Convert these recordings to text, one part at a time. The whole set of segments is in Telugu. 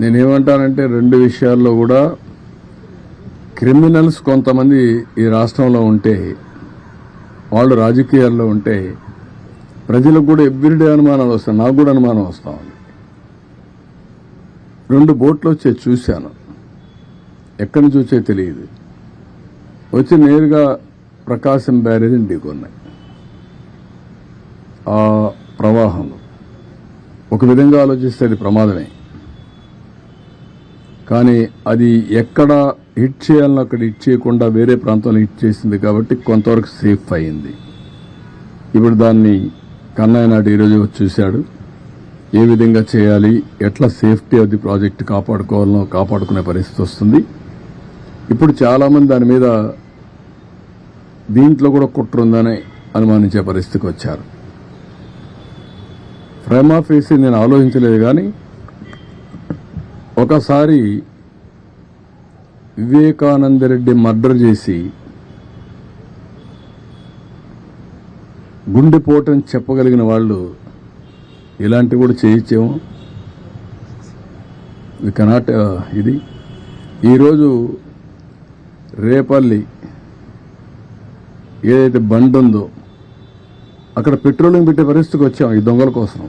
నేనేమంటానంటే రెండు విషయాల్లో కూడా క్రిమినల్స్ కొంతమంది ఈ రాష్ట్రంలో ఉంటే వాళ్ళు రాజకీయాల్లో ఉంటే ప్రజలకు కూడా ఎవ్రీడే అనుమానాలు వస్తాయి. నాకు కూడా అనుమానం వస్తా ఉంది. రెండు బోట్లు వచ్చే చూశాను. ఎక్కడి నుంచి వచ్చే తెలియదు. వచ్చి నేరుగా ప్రకాశం బ్యారేజ్ ఢీకొన్నాయి. ఆ ప్రవాహంలో ఒక విధంగా ఆలోచిస్తే అది ప్రమాదమే. కానీ అది ఎక్కడ హిట్ చేయాలని అక్కడ హిట్ చేయకుండా వేరే ప్రాంతంలో హిట్ చేసింది కాబట్టి కొంతవరకు సేఫ్ అయింది. ఇప్పుడు దాన్ని కన్నయ్య నాటి ఈరోజు వచ్చి చూశాడు. ఏ విధంగా చేయాలి ఎట్లా సేఫ్టీ అది ప్రాజెక్ట్ కాపాడుకోవాలనో కాపాడుకునే పరిస్థితి వస్తుంది. ఇప్పుడు చాలామంది దాని మీద దీంట్లో కూడా కుట్ర ఉందని అనుమానించే పరిస్థితికి వచ్చారు. ఫ్రేమ్ ఆఫ్ నేను ఆలోచించలేదు కానీ ఒకసారి వివేకానంద రెడ్డి మర్డర్ చేసి గుండెపోటని చెప్పగలిగిన వాళ్ళు ఇలాంటివి కూడా చేయించాము. వి కెనాట్ ఇది. ఈరోజు రేపల్లి ఏదైతే బండి ఉందో అక్కడ పెట్రోలింగ్ పెట్టే పరిస్థితికి వచ్చాం ఈ దొంగల కోసం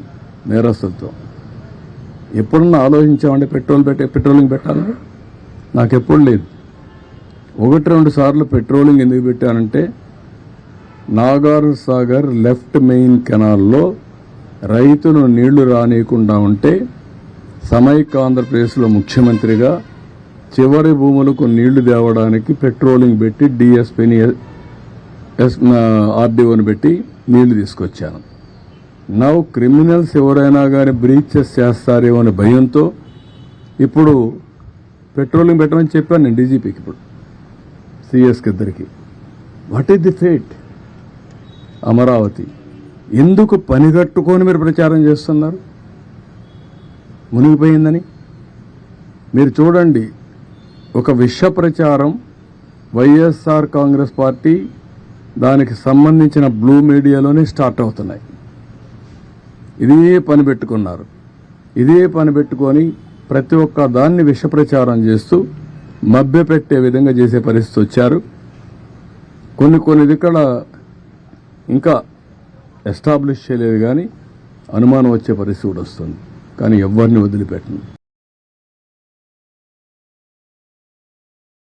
నేరస్తులతో. ఎప్పుడన్నా ఆలోచించామండి పెట్రోల్ పెట్టే పెట్రోలింగ్ పెట్టాలని నాకు ఎప్పుడు లేదు. ఒకటి రెండు సార్లు పెట్రోలింగ్ ఎందుకు పెట్టానంటే నాగార్ సాగర్ లెఫ్ట్ మెయిన్ కెనాల్లో రైతులు నీళ్ళు రానియకుండా ఉంటే సమైక్య ఆంధ్రప్రదేశ్లో ముఖ్యమంత్రిగా చివరి భూములకు నీళ్ళు తేవడానికి పెట్రోలింగ్ పెట్టి డిఎస్పీని ఎస్ ఆర్డీఓని పెట్టి నీళ్ళు తీసుకొచ్చాను. నవ్ క్రిమినల్స్ ఎవరైనా కానీ బ్రీచెస్ చేస్తారేమో అనే భయంతో ఇప్పుడు పెట్రోలింగ్ పెట్టమని చెప్పాను నేను డీజీపీకి ఇప్పుడు. సిఎస్కి ఇద్దరికి. What is the fate? Amaravati. ఎందుకు పనిగట్టుకొని మీరు ప్రచారం చేస్తున్నారు? మునిగిపోయిందని? మీరు చూడండి ఒక విష ప్రచారం వైఎస్ఆర్ కాంగ్రెస్ పార్టీ దానికి సంబంధించిన బ్లూ మీడియాలోనే స్టార్ట్ అవుతున్నాయి. ఇదే పని పెట్టుకున్నారు. ఇదే పని పెట్టుకొని ప్రతి ఒక్క దాన్ని విష ప్రచారం చేస్తూ మభ్యపెట్టే విధంగా చేసే పరిస్థితి వచ్చారు. కొన్ని కొన్ని ఇక్కడ ఇంకా ఎస్టాబ్లిష్ చేయలేదు కానీ అనుమానం వచ్చే పరిస్థితి కూడా వస్తుంది. కానీ ఎవరిని వదిలిపెట్టను.